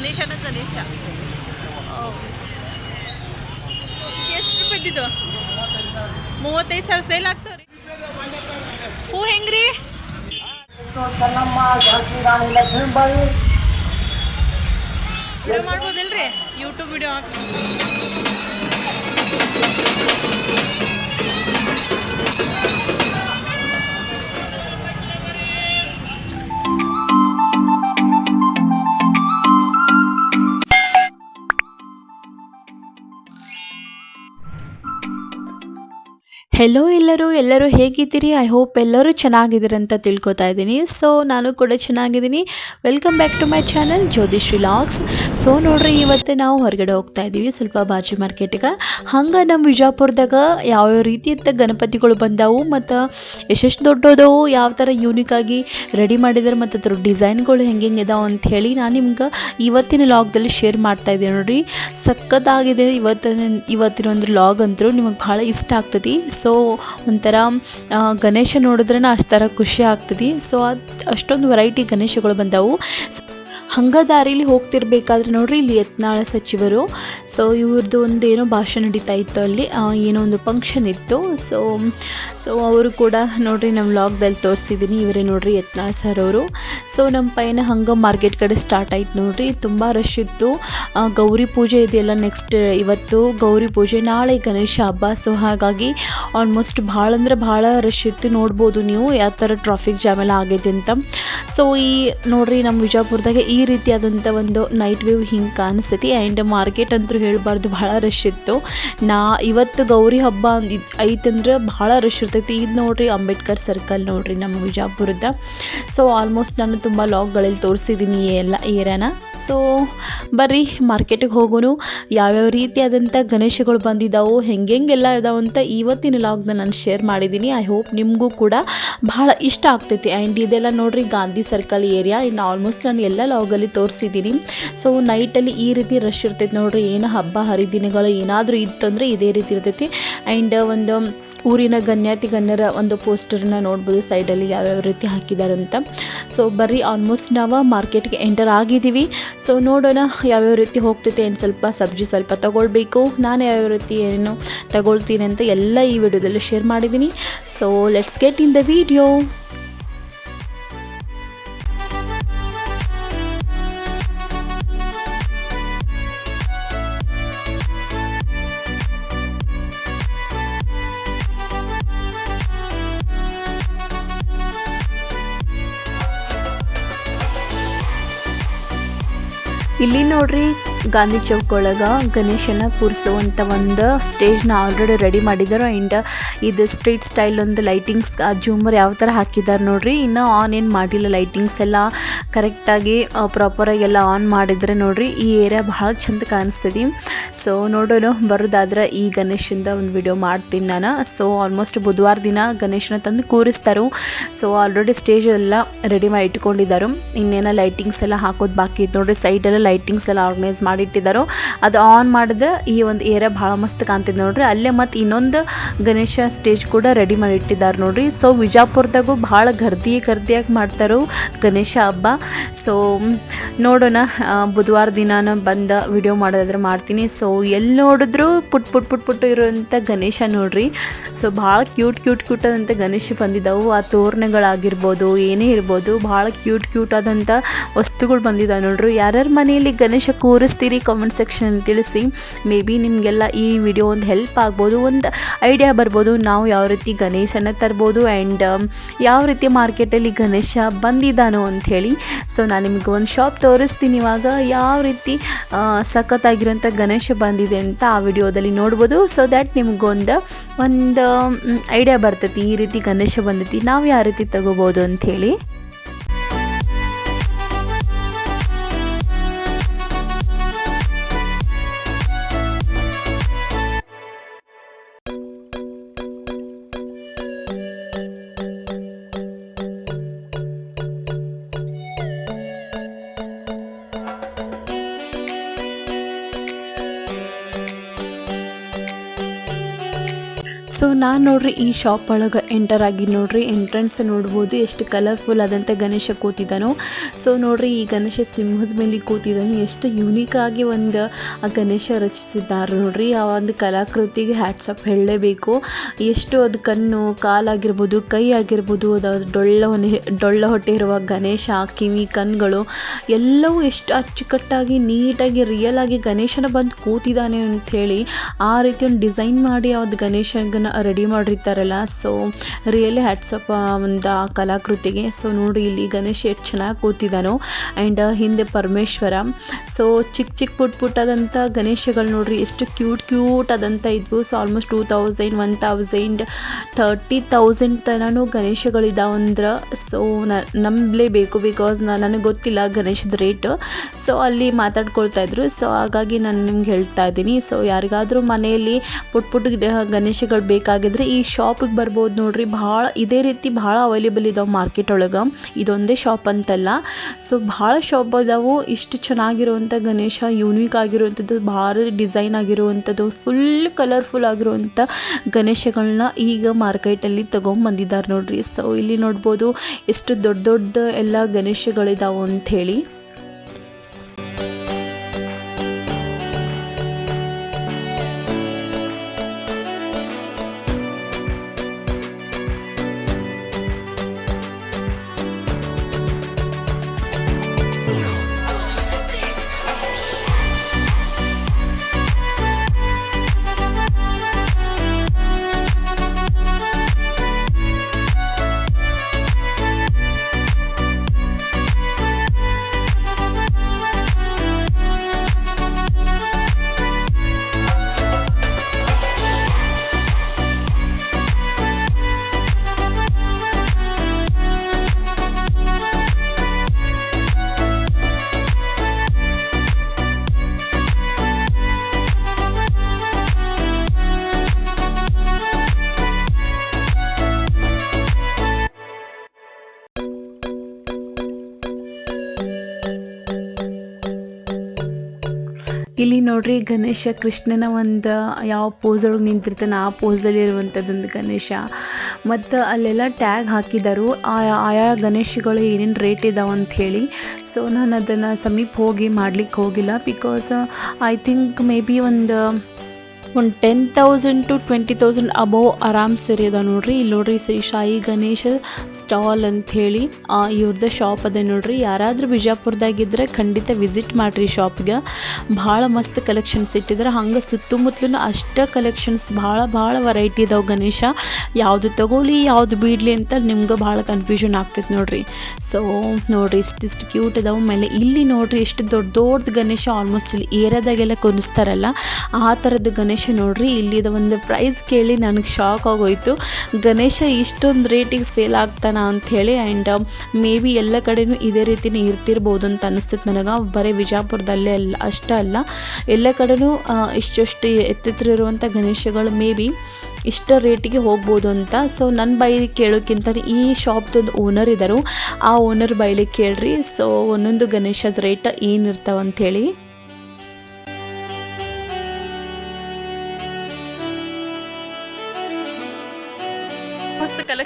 ಗಣೇಶನ ಗಣೇಶ. ಓ. ರೂಪಾಯಿ ರೂಪಾಯಿದ್ದು ಮೂವತ್ತೈದು ಸಾವಿರ ಸೇಲ್ ಆಗ್ತಾವ್ರಿ. ಹೂ ಹೆಂಗ್ರಿ? ವಿಡಿಯೋ ಮಾಡ್ಬೋದಿಲ್ರಿ? ಯೂಟ್ಯೂಬ್ ವಿಡಿಯೋ ಹೆಲೋ ಎಲ್ಲರೂ ಎಲ್ಲರೂ ಹೇಗಿದ್ದೀರಿ? ಐ ಹೋಪ್ ಎಲ್ಲರೂ ಚೆನ್ನಾಗಿದ್ದೀರಿ ಅಂತ ತಿಳ್ಕೊತಾ ಇದ್ದೀನಿ. ಸೊ ನಾನು ಕೂಡ ಚೆನ್ನಾಗಿದ್ದೀನಿ. Welcome back to my channel Jyothishree vlogs so ನೋಡ್ರಿ, ಇವತ್ತು ನಾವು ಹೊರಗಡೆ ಹೋಗ್ತಾ ಇದ್ದೀವಿ, ಸ್ವಲ್ಪ ಬಾಜಿ ಮಾರ್ಕೆಟಿಗೆ ಹಂಗೆ ನಮ್ಮ ವಿಜಾಪುರದಾಗ ಯಾವ್ಯಾವ ಅಂತ ಗಣಪತಿಗಳು ಬಂದಾವು ಮತ್ತು ಎಷ್ಟೆಷ್ಟು ದೊಡ್ಡದವು, ಯಾವ ಥರ ಆಗಿ ರೆಡಿ ಮಾಡಿದ್ದಾರೆ ಮತ್ತು ಅದ್ರ ಡಿಸೈನ್ಗಳು ಹೆಂಗೆ ಹೆಂಗೆ ಇದಾವೆ ಅಂತ ಹೇಳಿ ನಾನು ನಿಮ್ಗೆ ಇವತ್ತಿನ ಲಾಗ್ದಲ್ಲಿ ಶೇರ್ ಮಾಡ್ತಾ ಇದ್ದೀನಿ ನೋಡ್ರಿ. ಸಖತ್ತಾಗಿದೆ. ಇವತ್ತಿನ ಇವತ್ತಿನ ಒಂದು ಲಾಗ್ ಅಂತೂ ನಿಮಗೆ ಭಾಳ ಇಷ್ಟ ಆಗ್ತದೆ ಸೊ ಒಂಥರ ಆ, ಗಣೇಶ ನೋಡಿದ್ರೆ ಅಷ್ಟು ಥರ ಖುಷಿ ಆಗ್ತದೆ. ಸೊ ಅದು ಅಷ್ಟೊಂದು ವೆರೈಟಿ ಗಣೇಶಗಳು ಬಂದವು. ಹಂಗ ದಾರಿಲಿ ಹೋಗ್ತಿರ್ಬೇಕಾದ್ರೆ ನೋಡ್ರಿ, ಇಲ್ಲಿ ಯತ್ನಾಳ ಸಚಿವರು. ಸೊ ಇವ್ರದ್ದು ಒಂದು ಏನೋ ಭಾಷಣ ನಡೀತಾ ಇತ್ತು ಅಲ್ಲಿ. ಏನೋ ಒಂದು ಫಂಕ್ಷನ್ ಇತ್ತು. ಸೊ ಸೊ ಅವರು ಕೂಡ ನೋಡ್ರಿ ನಮ್ಮ ಲಾಗ್ದಲ್ಲಿ ತೋರಿಸಿದ್ದೀನಿ ಇವರೇ ನೋಡ್ರಿ ಯತ್ನಾಳ ಸರ್ ಅವರು. ಸೊ ನಮ್ಮ ಪೈನ ಹಂಗೆ ಮಾರ್ಕೆಟ್ ಕಡೆ ಸ್ಟಾರ್ಟ್ ಆಯ್ತು ನೋಡ್ರಿ. ತುಂಬ ರಶ್ ಇತ್ತು. ಗೌರಿ ಪೂಜೆ ಇದೆಯಲ್ಲ ನೆಕ್ಸ್ಟ್ ಇವತ್ತು. ಗೌರಿ ಪೂಜೆ ನಾಳೆ ಗಣೇಶ ಹಬ್ಬ. ಸೊ ಹಾಗಾಗಿ ಆಲ್ಮೋಸ್ಟ್ ಭಾಳ ಅಂದ್ರೆ ಭಾಳ ರಶ್ ಇತ್ತು. ನೋಡ್ಬೋದು ನೀವು, ಯಾವ ಥರ ಟ್ರಾಫಿಕ್ ಜಾಮ್ ಎಲ್ಲ ಆಗೈತೆ ಅಂತ. ಸೊ ಈ, ನೋಡ್ರಿ ನಮ್ಮ ವಿಜಯಪುರದಾಗ ಈ ರೀತಿಯಾದಂಥ ಒಂದು ನೈಟ್ ವ್ಯೂ ಹಿಂಗೆ ಕಾಣಿಸ್ತೈತಿ. ಆ್ಯಂಡ್ ಮಾರ್ಕೆಟ್ ಅಂತೂ ಹೇಳಬಾರ್ದು, ಭಾಳ ರಶ್ ಇತ್ತು. ನಾ ಇವತ್ತು ಗೌರಿ ಹಬ್ಬ ಐತಂದ್ರೆ ಭಾಳ ರಶ್ ಇರ್ತೈತಿ. ಇದು ನೋಡ್ರಿ ಅಂಬೇಡ್ಕರ್ ಸರ್ಕಲ್ ನೋಡ್ರಿ ನಮ್ಮ ವಿಜಾಪುರದ ಸೊ ಆಲ್ಮೋಸ್ಟ್ ನಾನು ತುಂಬ ಲಾಗ್ಗಳಲ್ಲಿ ತೋರಿಸಿದ್ದೀನಿ ಈ ಎಲ್ಲ ಏರ್ಯಾನ. ಸೊ ಬರ್ರಿ ಮಾರ್ಕೆಟಿಗೆ ಹೋಗೋನು ಯಾವ್ಯಾವ ರೀತಿಯಾದಂಥ ಗಣೇಶಗಳು ಬಂದಿದ್ದಾವು ಹೆಂಗೆಲ್ಲ ಇದಾವೆ ಅಂತ ಇವತ್ತಿನ ಲಾಗ್ನ ನಾನು ಶೇರ್ ಮಾಡಿದ್ದೀನಿ ಐ ಹೋಪ್ ನಿಮಗೂ ಕೂಡ ಭಾಳ ಇಷ್ಟ ಆಗ್ತೈತಿ. ಆ್ಯಂಡ್ ಇದೆಲ್ಲ ನೋಡ್ರಿ ಗಾಂಧಿ ಸರ್ಕಲ್ ಏರಿಯಾ ಇನ್ನು ಆಲ್ಮೋಸ್ಟ್ ನಾನು ಎಲ್ಲ ಲಾಗಲ್ಲಿ ತೋರಿಸಿದ್ದೀನಿ ಸೊ ನೈಟಲ್ಲಿ ಈ ರೀತಿ ರಶ್ ಇರ್ತೈತೆ ನೋಡ್ರಿ, ಏನು ಹಬ್ಬ ಹರಿದಿನಗಳು ಏನಾದರೂ ಇತ್ತಂದರೆ ಇದೇ ರೀತಿ ಇರ್ತೈತಿ. ಆ್ಯಂಡ್ ಒಂದು ಊರಿನ ಗಣ್ಯಾತಿ ಗಣ್ಯರ ಒಂದು ಪೋಸ್ಟರ್ನ ನೋಡ್ಬೋದು ಸೈಡಲ್ಲಿ ಯಾವ್ಯಾವ ರೀತಿ ಹಾಕಿದ್ದಾರೆ ಅಂತ. ಸೊ ಬರ್ರಿ ಆಲ್ಮೋಸ್ಟ್ ನಾವು ಮಾರ್ಕೆಟ್ಗೆ ಎಂಟರ್ ಆಗಿದ್ದೀವಿ. ಸೊ ನೋಡೋಣ ಯಾವ್ಯಾವ ರೀತಿ ಹೋಗ್ತೈತೆ, ಏನು ಸ್ವಲ್ಪ ಸಬ್ಜಿ ಸ್ವಲ್ಪ ತಗೊಳ್ಬೇಕು. ನಾನು ಯಾವ್ಯಾವ ರೀತಿ ಏನು ತಗೊಳ್ತೀನಿ ಅಂತ ಎಲ್ಲ ಈ ವಿಡಿಯೋದಲ್ಲಿ ಶೇರ್ ಮಾಡಿದ್ದೀನಿ. So let's get in the video ಇಲ್ಲಿ ನೋಡ್ರಿ. ಗಾಂಧಿ ಚೌಕ್ ಒಳಗೆ ಗಣೇಶನ ಕೂರಿಸುವಂಥ ಒಂದು ಸ್ಟೇಜ್ನ ಆಲ್ರೆಡಿ ರೆಡಿ ಮಾಡಿದ್ದಾರೆ ಆ್ಯಂಡ್ ಇದು ಸ್ಟ್ರೀಟ್ ಸ್ಟೈಲ್ ಒಂದು ಲೈಟಿಂಗ್ಸ್ ಜೂಮರ್ ಯಾವ ಥರ ಹಾಕಿದ್ದಾರೆ ನೋಡ್ರಿ. ಇನ್ನು ಆನ್ ಏನು ಮಾಡಿಲ್ಲ ಲೈಟಿಂಗ್ಸ್ ಎಲ್ಲ. ಕರೆಕ್ಟಾಗಿ ಪ್ರಾಪರಾಗಿ ಎಲ್ಲ ಆನ್ ಮಾಡಿದರೆ ನೋಡ್ರಿ. ಈ ಏರಿಯಾ ಭಾಳ ಚಂದ ಕಾಣಿಸ್ತದೆ. ಸೊ ನೋಡೋಣ, ಬರೋದಾದ್ರೆ ಈ ಗಣೇಶಿಂದ ಒಂದು ವಿಡಿಯೋ ಮಾಡ್ತೀನಿ ನಾನು. ಸೊ ಆಲ್ಮೋಸ್ಟ್ ಬುಧವಾರ ದಿನ ಗಣೇಶನ ತಂದು ಕೂರಿಸ್ತಾರೆ. ಸೊ ಆಲ್ರೆಡಿ ಸ್ಟೇಜ್ ಎಲ್ಲ ರೆಡಿ ಮಾಡಿ ಇಟ್ಕೊಂಡಿದ್ದಾರೆ ಇನ್ನೇನೋ ಲೈಟಿಂಗ್ಸ್ ಎಲ್ಲ ಹಾಕೋದು ಬಾಕಿ ಇತ್ತು ನೋಡ್ರಿ. ಸೈಡೆಲ್ಲ ಲೈಟಿಂಗ್ಸ್ ಎಲ್ಲ ಆರ್ಗನೈಸ್ ಮಾಡಿಟ್ಟಿದ್ದಾರೋ, ಅದು ಆನ್ ಮಾಡಿದ್ರೆ ಈ ಒಂದು ಏರಿಯಾ ಭಾಳ ಮಸ್ತ್ ಕಾಣ್ತಿದೆ ನೋಡ್ರಿ. ಅಲ್ಲೇ ಮತ್ತೆ ಇನ್ನೊಂದು ಗಣೇಶ ಸ್ಟೇಜ್ ಕೂಡ ರೆಡಿ ಮಾಡಿ ಇಟ್ಟಿದ್ದಾರೆ ನೋಡ್ರಿ. ಸೊ ವಿಜಾಪುರದಾಗೂ ಭಾಳ ಗರ್ದಿ ಗರ್ದಿಯಾಗಿ ಮಾಡ್ತಾರೋ ಗಣೇಶ ಹಬ್ಬ. ಸೊ ನೋಡೋಣ ಬುಧವಾರ ದಿನಾನ ಬಂದ ವಿಡಿಯೋ ಮಾಡೋದಾದ್ರೆ ಮಾಡ್ತೀನಿ. ಸೊ ಎಲ್ಲಿ ನೋಡಿದ್ರು ಪುಟ್ ಪುಟ್ ಪುಟ್ ಪುಟ್ಟು ಇರುವಂಥ ಗಣೇಶ ನೋಡ್ರಿ. ಸೊ ಭಾಳ ಕ್ಯೂಟ್ ಕ್ಯೂಟ್ ಕ್ಯೂಟ್ ಆದಂಥ ಗಣೇಶ ಬಂದಿದ್ದಾವು ಆ ತೋರಣಗಳಾಗಿರ್ಬೋದು, ಏನೇ ಇರ್ಬೋದು, ಭಾಳ ಕ್ಯೂಟ್ ಕ್ಯೂಟ್ ಆದಂಥ ವಸ್ತುಗಳು ಬಂದಿದ್ದಾವೆ ನೋಡ್ರಿ. ಯಾರ್ಯಾರ ಮನೆಯಲ್ಲಿ ಗಣೇಶ ಕೂರಿಸ್ತೀರಿ ಕಾಮೆಂಟ್ ಸೆಕ್ಷನಲ್ಲಿ ತಿಳಿಸಿ. ಮೇ ಬಿ ನಿಮಗೆಲ್ಲ ಈ ವಿಡಿಯೋ ಒಂದು ಹೆಲ್ಪ್ ಆಗ್ಬೋದು, ಒಂದು ಐಡಿಯಾ ಬರ್ಬೋದು. ನಾವು ಯಾವ ರೀತಿ ಗಣೇಶನ ತರ್ಬೋದು ಆ್ಯಂಡ್ ಯಾವ ರೀತಿ ಮಾರ್ಕೆಟಲ್ಲಿ ಗಣೇಶ ಬಂದಿದ್ದಾನೋ ಅಂಥೇಳಿ ಸೊ ನಾನು ನಿಮಗೆ ಒಂದು ಶಾಪ್ ತೋರಿಸ್ತೀನಿ ಇವಾಗ. ಯಾವ ರೀತಿ ಸಖತ್ತಾಗಿರೋಂಥ ಗಣೇಶ ಬಂದಿದೆ ಅಂತ ಆ ವಿಡಿಯೋದಲ್ಲಿ ನೋಡ್ಬೋದು. ಸೊ ದ್ಯಾಟ್ ನಿಮಗೊಂದು, ಒಂದು ಐಡಿಯಾ ಬರ್ತೈತಿ. ಈ ರೀತಿ ಗಣೇಶ ಬಂದೈತಿ. ನಾವು ಯಾವ ರೀತಿ ತಗೋಬೋದು ಅಂಥೇಳಿ ನಾನು ನೋಡ್ರಿ ಈ ಶಾಪ್ ಒಳಗೆ ಎಂಟರ್ ಆಗಿ ನೋಡ್ರಿ ಎಂಟ್ರೆನ್ಸ್ ನೋಡ್ಬೋದು ಎಷ್ಟು ಕಲರ್ಫುಲ್ ಆದಂತೆ ಗಣೇಶ ಕೂತಿದ್ದಾನೋ ಸೊ ನೋಡ್ರಿ ಈ ಗಣೇಶ ಸಿಂಹದ ಮೇಲೆ ಕೂತಿದ್ದಾನೆ ಎಷ್ಟು ಯುನೀಕ್ ಆಗಿ ಒಂದು, ಆ ಗಣೇಶ ರಚಿಸಿದ್ದಾರೆ ನೋಡ್ರಿ. ಆ ಒಂದು ಕಲಾಕೃತಿಗೆ ಹ್ಯಾಟ್ಸಪ್ ಹೇಳಲೇಬೇಕು. ಎಷ್ಟು ಅದು ಕಣ್ಣು ಕಾಲಾಗಿರ್ಬೋದು ಕೈ ಆಗಿರ್ಬೋದು, ಅದು ಡೊಳ್ಳ ಡೊಳ್ಳ ಹೊಟ್ಟೆ ಇರುವ ಗಣೇಶ, ಕಿವಿ ಕಣ್ಗಳು ಎಲ್ಲವೂ ಎಷ್ಟು ಅಚ್ಚುಕಟ್ಟಾಗಿ ನೀಟಾಗಿ ರಿಯಲ್ ಆಗಿ ಗಣೇಶನ ಬಂದು ಕೂತಿದ್ದಾನೆ ಅಂಥೇಳಿ ಆ ರೀತಿ ಒಂದು ಡಿಸೈನ್ ಮಾಡಿ ಅವ್ದು ಗಣೇಶನ ರೆಡಿ ಮಾಡಿರ್ತಾರಲ್ಲ ಸೊ ರಿಯಲಿ ಹ್ಯಾಟ್ಸಪ್ಪ ಒಂದು ಆ ಕಲಾಕೃತಿಗೆ. ಸೊ ನೋಡಿ ಇಲ್ಲಿ ಗಣೇಶ ಎಷ್ಟು ಚೆನ್ನಾಗಿ ಕೂತಿದ್ದಾನೋ ಆ್ಯಂಡ್ ಹಿಂದೆ ಪರಮೇಶ್ವರ. ಸೊ ಚಿಕ್ಕ ಚಿಕ್ಕ ಪುಟ್ ಪುಟ್ಟಾದಂಥ ಗಣೇಶಗಳು ನೋಡ್ರಿ, ಎಷ್ಟು ಕ್ಯೂಟ್ ಕ್ಯೂಟ್ ಆದಂಥ ಇದ್ವು. So almost two thousand one thousand thirty thousand ತನೂ ಅಂದ್ರೆ ಸೊ ನಂಬಲೇಬೇಕು ಬಿಕಾಸ್ ನನಗೆ ಗೊತ್ತಿಲ್ಲ ಗಣೇಶದ ರೇಟ್ ಸೊ ಅಲ್ಲಿ ಮಾತಾಡ್ಕೊಳ್ತಾ ಇದ್ರು. ಸೊ ಹಾಗಾಗಿ ನಾನು ನಿಮ್ಗೆ ಹೇಳ್ತಾ ಇದ್ದೀನಿ. ಸೊ ಯಾರಿಗಾದರೂ ಮನೆಯಲ್ಲಿ ಪುಟ್ ಪುಟ್ ಗಣೇಶಗಳು ಗಣೇಶಗಳು ಬೇಕಾಗಿದ್ರೆ ಈ ಶಾಪಿಗೆ ಬರ್ಬೋದು ನೋಡ್ರಿ. ಭಾಳ ಇದೇ ರೀತಿ ಭಾಳ ಅವೈಲೇಬಲ್ ಇದಾವೆ ಮಾರ್ಕೆಟ್ ಒಳಗೆ. ಇದೊಂದೇ ಶಾಪ್ ಅಂತಲ್ಲ. ಸೊ ಭಾಳ ಶಾಪ್ ಅದಾವು. ಇಷ್ಟು ಚೆನ್ನಾಗಿರುವಂಥ ಗಣೇಶ ಯೂನಿಕ್ ಆಗಿರುವಂಥದ್ದು, ಭಾಳ ಡಿಸೈನ್ ಆಗಿರುವಂಥದ್ದು ಫುಲ್ ಕಲರ್ಫುಲ್ ಆಗಿರುವಂಥ ಗಣೇಶಗಳನ್ನ ಈಗ ಮಾರ್ಕೆಟಲ್ಲಿ ತೊಗೊಂಬಂದಿದ್ದಾರೆ ನೋಡ್ರಿ. ಸೊ ಇಲ್ಲಿ ನೋಡ್ಬೋದು, ಎಷ್ಟು ದೊಡ್ಡ ದೊಡ್ಡ ಎಲ್ಲ ಗಣೇಶಗಳಿದಾವೆ ಅಂಥೇಳಿ. ಇಲ್ಲಿ ನೋಡ್ರಿ ಗಣೇಶ ಕೃಷ್ಣನ ಒಂದು ಯಾವ ಪೋಸ್ ಒಳಗೆ ನಿಂತಿರ್ತಾನೆ, ಆ ಪೋಸಲ್ಲಿ ಇರುವಂಥದ್ದೊಂದು ಗಣೇಶ. ಮತ್ತು ಅಲ್ಲೆಲ್ಲ ಟ್ಯಾಗ್ ಹಾಕಿದರು. ಆಯಾ ಗಣೇಶಗಳು ಏನೇನು ರೇಟ್ ಇದಾವೆ ಹೇಳಿ. ಸೊ ನಾನು ಅದನ್ನು ಸಮೀಪ ಹೋಗಿ ಮಾಡ್ಲಿಕ್ಕೆ ಹೋಗಿಲ್ಲ because I think may be ಒಂದು ಒಂದು ten thousand to twenty thousand above ಆರಾಮ್ ಸೇರಿ ಅದ ನೋಡ್ರಿ. ಇಲ್ಲಿ ನೋಡ್ರಿ ಶ್ರೀ ಶಾಯಿ ಗಣೇಶ ಸ್ಟಾಲ್ ಅಂಥೇಳಿ ಇವ್ರದ್ದು ಶಾಪ್ ಅದ ನೋಡ್ರಿ. ಯಾರಾದರೂ ಬಿಜಾಪುರದಾಗಿದ್ದರೆ ಖಂಡಿತ ವಿಸಿಟ್ ಮಾಡಿರಿ ಶಾಪ್ಗೆ ಭಾಳ ಮಸ್ತ್ ಕಲೆಕ್ಷನ್ಸ್ ಇಟ್ಟಿದ್ರೆ. ಹಂಗೆ ಸುತ್ತಮುತ್ತಲೂ ಅಷ್ಟೇ ಕಲೆಕ್ಷನ್ಸ್ ಭಾಳ ಭಾಳ ವೆರೈಟಿ ಇದಾವೆ ಗಣೇಶ. ಯಾವುದು ತಗೊಳ್ಳಿ, ಯಾವುದು ಬಿಡಲಿ ಅಂತ ನಿಮ್ಗೆ ಭಾಳ ಕನ್ಫ್ಯೂಷನ್ ಆಗ್ತೈತೆ ನೋಡ್ರಿ. ಸೊ ನೋಡ್ರಿ ಇಷ್ಟಿಷ್ಟು ಕ್ಯೂಟ್ ಇದಾವೆ ಆಮೇಲೆ ಇಲ್ಲಿ ನೋಡ್ರಿ ಎಷ್ಟು ದೊಡ್ಡ ದೊಡ್ಡ ಗಣೇಶ ಆಲ್ಮೋಸ್ಟ್ ಇಲ್ಲಿ ಏರಿಯಾದಾಗೆಲ್ಲ ಕುನಿಸ್ತಾರಲ್ಲ, ಆ ಥರದ್ದು ಗಣೇಶ ನೋಡ್ರಿ, ಇಲ್ಲಿದ ಒಂದು ಪ್ರೈಸ್ ಕೇಳಿ ನನಗೆ ಶಾಕ್ ಆಗೋಯ್ತು. ಗಣೇಶ ಇಷ್ಟೊಂದು ರೇಟಿಗೆ ಸೇಲ್ ಆಗ್ತಾನ ಅಂಥೇಳಿ ಆ್ಯಂಡ್ ಮೇ ಬಿ ಎಲ್ಲ ಕಡೆನೂ ಇದೇ ರೀತಿನೇ ಇರ್ತಿರ್ಬೋದು ಅಂತ ಅನಿಸ್ತೈತೆ ನನಗೆ. ಬರೀ ವಿಜಾಪುರದಲ್ಲೇ ಅಲ್ಲ, ಅಷ್ಟೇ ಅಲ್ಲ. ಎಲ್ಲ ಕಡೆನೂ ಇಷ್ಟಷ್ಟು ಎತ್ತಿತ್ತಿರುವಂಥ ಗಣೇಶಗಳು ಮೇ ಬಿ ಇಷ್ಟ ರೇಟಿಗೆ ಹೋಗ್ಬೋದು ಅಂತ. ಸೊ ನನ್ನ ಬೈಲಿ ಕೇಳೋಕ್ಕಿಂತ ಈ ಶಾಪ್ದೊಂದು ಓನರ್ ಇದ್ದರು ಆ ಓನರ್ ಬೈಲಿ ಕೇಳ್ರಿ. ಸೊ ಒಂದೊಂದು ಗಣೇಶದ ರೇಟ್ ಏನಿರ್ತಾವ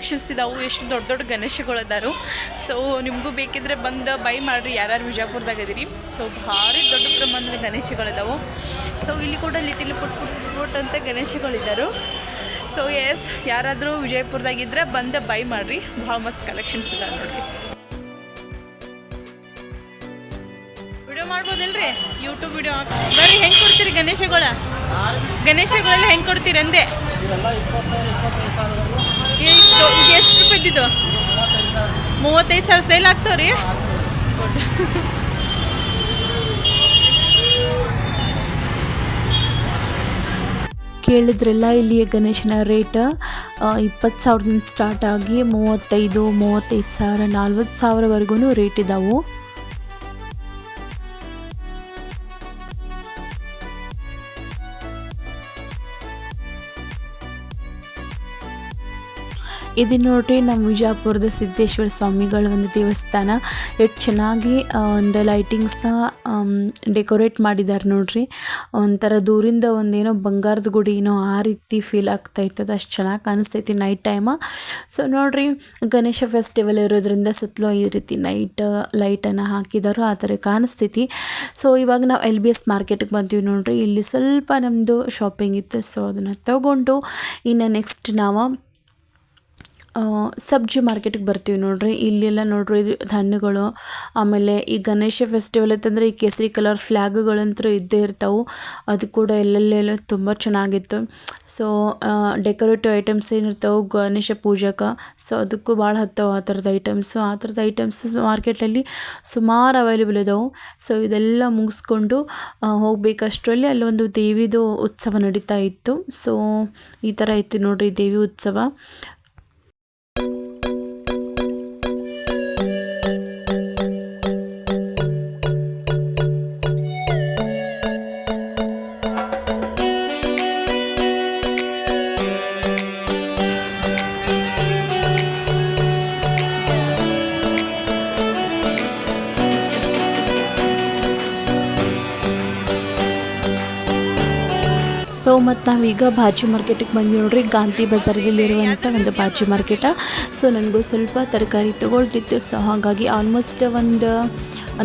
ಕಲೆಕ್ಷನ್ಸ್ ಇದಾವೆ ಎಷ್ಟು ದೊಡ್ಡ ದೊಡ್ಡ ಗಣೇಶಗಳು ಅದಾರು ಸೊ ನಿಮಗೂ ಬೇಕಿದ್ರೆ ಬಂದು ಬೈ ಮಾಡಿರಿ. ಯಾರ್ಯಾರು ವಿಜಯಪುರದಾಗ ಇದೀರಿ. ಸೊ ಭಾರಿ ದೊಡ್ಡ ಪ್ರಮಾಣದಲ್ಲಿ ಗಣೇಶಗಳಿದಾವೆ. ಸೊ ಇಲ್ಲಿ ಕೂಡ ಲಿಟಿಲ್ ಪುಟ್ ಪುಟ್ ಪುಟ್ ಅಂತ ಗಣೇಶಗಳಿದ್ದಾರು ಸೊ ಎಸ್ ಯಾರಾದರೂ ವಿಜಯಪುರದಾಗಿದ್ದರೆ ಬಂದು ಬೈ ಮಾಡಿರಿ. ಭಾಳ ಮಸ್ತ್ ಕಲೆಕ್ಷನ್ಸ್ ಇದೆ ನೋಡಿರಿ. ವಿಡಿಯೋ ಮಾಡ್ಬೋದಿಲ್ರಿ? ಯೂಟ್ಯೂಬ್ ವಿಡಿಯೋ ಬರ್ರಿ, ಹೆಂಗೆ ಕೊಡ್ತೀರಿ ಗಣೇಶಗಳ? ಗಣೇಶಗಳೆಲ್ಲ ಹೆಂಗೆ ಕೊಡ್ತೀರ ಅಂದೆ? ಇದು ಎಷ್ಟು ರೂಪಾಯಿದ್ದು ಮೂವತ್ತೈದು ಸಾವಿರ ಸೇಲ್ ಆಗ್ತಾವ್ರಿ? ಕೇಳಿದ್ರೆಲ್ಲ ಇಲ್ಲಿ ಗಣೇಶನ ರೇಟ್ ಇಪ್ಪತ್ತು ಸಾವಿರದಿಂದ ಸ್ಟಾರ್ಟ್ ಆಗಿ ಮೂವತ್ತೈದು ಮೂವತ್ತೈದು ಸಾವಿರ, ನಲ್ವತ್ತು ಸಾವಿರವರೆಗೂ ರೇಟ್ ಇದ್ದಾವೆ ಇದು ನೋಡ್ರಿ ನಮ್ಮ ವಿಜಾಪುರದ ಸಿದ್ದೇಶ್ವರ ಸ್ವಾಮಿಗಳ ಒಂದು ದೇವಸ್ಥಾನ. ಎಷ್ಟು ಚೆನ್ನಾಗಿ ಒಂದು ಲೈಟಿಂಗ್ಸ್ನ ಡೆಕೋರೇಟ್ ಮಾಡಿದ್ದಾರೆ ನೋಡ್ರಿ. ಒಂಥರ ದೂರಿಂದ ಒಂದೇನೋ ಬಂಗಾರದ ಗುಡಿ ಏನೋ ಆ ರೀತಿ ಫೀಲ್ ಆಗ್ತಾ ಇತ್ತು ಅಷ್ಟು ಚೆನ್ನಾಗಿ ಕಾಣಿಸ್ತೈತಿ ನೈಟ್ ಟೈಮ ಸೊ ನೋಡ್ರಿ, ಗಣೇಶ ಫೆಸ್ಟಿವಲ್ ಇರೋದ್ರಿಂದ ಸುತ್ತಲೂ ಈ ರೀತಿ ನೈಟ್ ಲೈಟನ್ನು ಹಾಕಿದಾರೋ, ಆ ಥರ ಕಾಣಿಸ್ತೈತಿ. ಸೊ ಇವಾಗ ನಾವು ಎಲ್ ಬಿ ಎಸ್ ಮಾರ್ಕೆಟಿಗೆ ಬಂತೀವಿ ನೋಡ್ರಿ, ಇಲ್ಲಿ ಸ್ವಲ್ಪ ನಮ್ಮದು ಶಾಪಿಂಗ್ ಇತ್ತು. ಸೊ ಅದನ್ನು ತಗೊಂಡು, ಇನ್ನು ನೆಕ್ಸ್ಟ್ ನಾವು ಸಬ್ಜಿ ಮಾರ್ಕೆಟಿಗೆ ಬರ್ತೀವಿ ನೋಡ್ರಿ. ಇಲ್ಲೆಲ್ಲ ನೋಡ್ರಿ ಇದು ಹಣ್ಣುಗಳು, ಆಮೇಲೆ ಈ ಗಣೇಶ ಫೆಸ್ಟಿವಲ್ ಅಂತಂದರೆ ಈ ಕೇಸರಿ ಕಲರ್ ಫ್ಲ್ಯಾಗ್ಗಳಂತೂ ಇದ್ದೇ ಇರ್ತಾವೆ. ಅದು ಕೂಡ ಎಲ್ಲೆಲ್ಲೆಲ್ಲ ತುಂಬ ಚೆನ್ನಾಗಿತ್ತು. ಸೊ ಡೆಕೋರೇಟಿವ್ ಐಟಮ್ಸ್ ಏನಿರ್ತಾವೆ, ಗಣೇಶ ಪೂಜಕ್ಕೆ ಸೊ ಅದಕ್ಕೂ ಭಾಳ ಹತ್ತವು ಆ ಥರದ ಐಟಮ್ಸು ಆ ಥರದ ಐಟಮ್ಸ್ ಮಾರ್ಕೆಟಲ್ಲಿ ಸುಮಾರು ಅವೈಲೇಬಲ್ ಇದಾವೆ. ಸೊ ಇದೆಲ್ಲ ಮುಗಿಸ್ಕೊಂಡು ಹೋಗಬೇಕಷ್ಟರಲ್ಲಿ ಹೋಗ್ಬೇಕಷ್ಟರಲ್ಲಿ ಅಲ್ಲೊಂದು ದೇವಿದು ಉತ್ಸವ ನಡೀತಾ ಇತ್ತು. ಸೊ ಈ ಥರ ಇತ್ತು ನೋಡಿರಿ ದೇವಿ ಉತ್ಸವ. ಸೊ, ಮತ್ತು ನಾವೀಗ ಬಾಜಿ ಮಾರ್ಕೆಟಿಗೆ ಬಂದ್ವಿ ನೋಡ್ರಿ. ಗಾಂಧಿ ಬಜಾರ್ಗಿಲ್ಲಿರುವಂಥ ಒಂದು ಬಾಜಿ ಮಾರ್ಕೆಟ. ಸೊ, ನನಗೂ ಸ್ವಲ್ಪ ತರಕಾರಿ ತಗೊಳ್ತಿತ್ತು. ಸೊ, ಹಾಗಾಗಿ ಆಲ್ಮೋಸ್ಟ್ ಒಂದು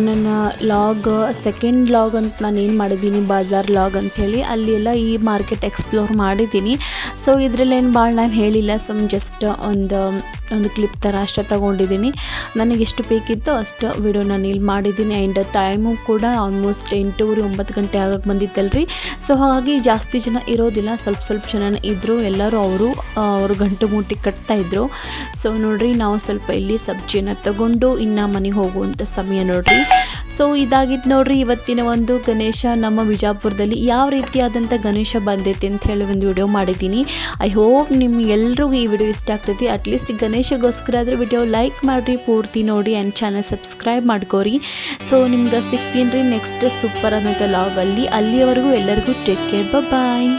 ನನ್ನ ಲಾಗ್ ಸೆಕೆಂಡ್ ಲಾಗ್ ಅಂತ ನಾನು ಏನು ಮಾಡಿದ್ದೀನಿ, ಬಾಜಾರ್ ಲಾಗ್ ಅಂಥೇಳಿ ಅಲ್ಲಿ ಎಲ್ಲ ಈ ಮಾರ್ಕೆಟ್ ಎಕ್ಸ್ಪ್ಲೋರ್ ಮಾಡಿದ್ದೀನಿ. ಸೊ ಇದರಲ್ಲೇನು ಭಾಳ ನಾನು ಹೇಳಿಲ್ಲ ಸಮ್ ಜಸ್ಟ್ ಒಂದು ಒಂದು ಕ್ಲಿಪ್ ಥರ ಅಷ್ಟೇ ತೊಗೊಂಡಿದ್ದೀನಿ. ನನಗೆ ಎಷ್ಟು ಬೇಕಿತ್ತು ಅಷ್ಟು ವಿಡಿಯೋ ನಾನು ಇಲ್ಲಿ ಮಾಡಿದ್ದೀನಿ ಆ್ಯಂಡ್ ಟೈಮು ಕೂಡ ಆಲ್ಮೋಸ್ಟ್ ಎಂಟೂವರೆ, ಒಂಬತ್ತು ಗಂಟೆ ಆಗಕ್ಕೆ ಬಂದಿತ್ತಲ್ರಿ. ಸೊ ಹಾಗಾಗಿ ಜಾಸ್ತಿ ಜನ ಇರೋದಿಲ್ಲ, ಸ್ವಲ್ಪ ಸ್ವಲ್ಪ ಜನ ಇದ್ದರು ಎಲ್ಲರೂ ಅವರು ಅವರು ಗಂಟು ಮೂಟಿ ಕಟ್ತಾ ಇದ್ರು. ಸೊ ನೋಡಿರಿ, ನಾವು ಸ್ವಲ್ಪ ಇಲ್ಲಿ ಸಬ್ಜಿಯನ್ನು ತಗೊಂಡು, ಇನ್ನು ಮನೆಗೆ ಹೋಗುವಂಥ ಸಮಯ ನೋಡ್ರಿ. ಸೊ ಇದಾಗಿತ್ತು ನೋಡ್ರಿ, ಇವತ್ತಿನ ಒಂದು ಗಣೇಶ ನಮ್ಮ ಬಿಜಾಪುರದಲ್ಲಿ ಯಾವ ರೀತಿಯಾದಂಥ ಗಣೇಶ ಬಂದೈತೆ ಅಂತ ಹೇಳಿ ಒಂದು ವಿಡಿಯೋ ಮಾಡಿದ್ದೀನಿ. ಐ ಹೋಪ್ ನಿಮ್ಗೆಲ್ರಿಗೂ ಈ ವಿಡಿಯೋ ಇಷ್ಟ ಆಗ್ತೈತಿ. ಅಟ್ಲೀಸ್ಟ್ ಗಣೇಶಗೋಸ್ಕರ ಆದರೆ ವಿಡಿಯೋ ಲೈಕ್ ಮಾಡಿರಿ, ಪೂರ್ತಿ ನೋಡಿ ಆ್ಯಂಡ್ ಚಾನಲ್ ಸಬ್ಸ್ಕ್ರೈಬ್ ಮಾಡ್ಕೋರಿ. ಸೊ ನಿಮ್ಗೆ ಸಿಗ್ತೀನಿ ರೀ ನೆಕ್ಸ್ಟ್ ಸೂಪರ್ ಆದಂಥ ಲಾಗಲ್ಲಿ ಅಲ್ಲಿಯವರೆಗೂ ಎಲ್ಲರಿಗೂ ಟೇಕ್ ಕೇರ್ ಬಾಯ್